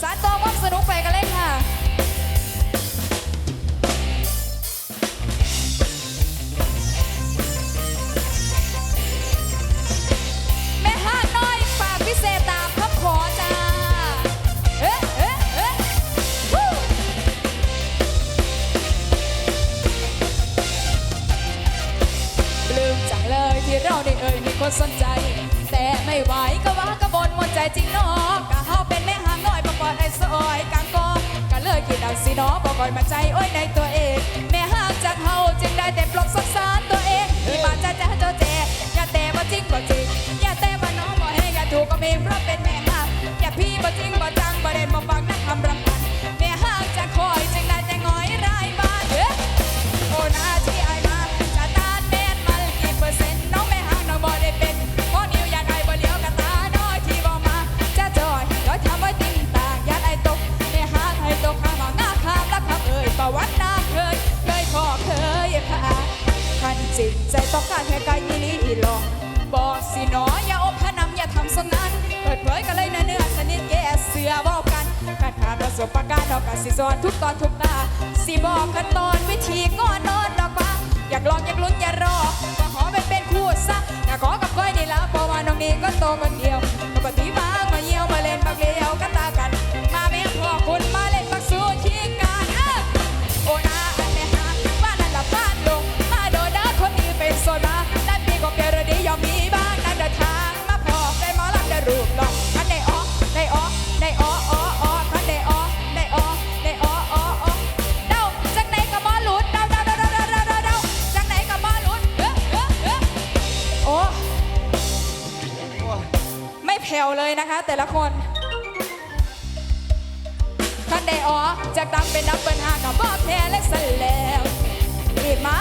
สารต่อความสนุกไปกันเลยค่ะที่เราได้เอ่ยมีคนสนใจ แต่ไม่ไหวก็ว่าก็บนหมดใจจริงนอกะ ก็เลยคิดเอาสินาะบอกก่อนมาใจโอ้ยในตัวเอง แม่ห้างจากเฮาจึงได้แต่ปลอกสงสารตัวเองที่มาจะจะเจ้าเจอย่าแต่ว่าจริงบ่จริงอย่าแต่ว่าน้องบ่ให้อย่าถูกก็มีเพราะเป็นแม่ห้างอย่าพี่บ่จริงบ่จังบ่ได้มาฟังนักคำรำ จิตใจต้องการแค่กายอีลีอีหลอกบอกสิน้ออย่าอบพนังอย่าทำสนั้นเปิดเผยกันเลยเนื้อเนื้อสนิทแก่เสือว่ากันกันหาประสบการณ์ดอกก็สิสอนทุกตอนทุกหน้าสิบอกขั้นตอนวิธีก่อนนอนดอกว่าอยากลองอยากลุ้นอย่ารอมาขอเป็นเป็นคู่ซะอยากขอกับก้อยนี่ละเพราะว่าน้องนี้ก็โตคน แถวเลยนะคะ แต่ละคนคันได้ออจากดำเป็นนับเป็นห้ากับบ่แท้และสแล้วรีบมา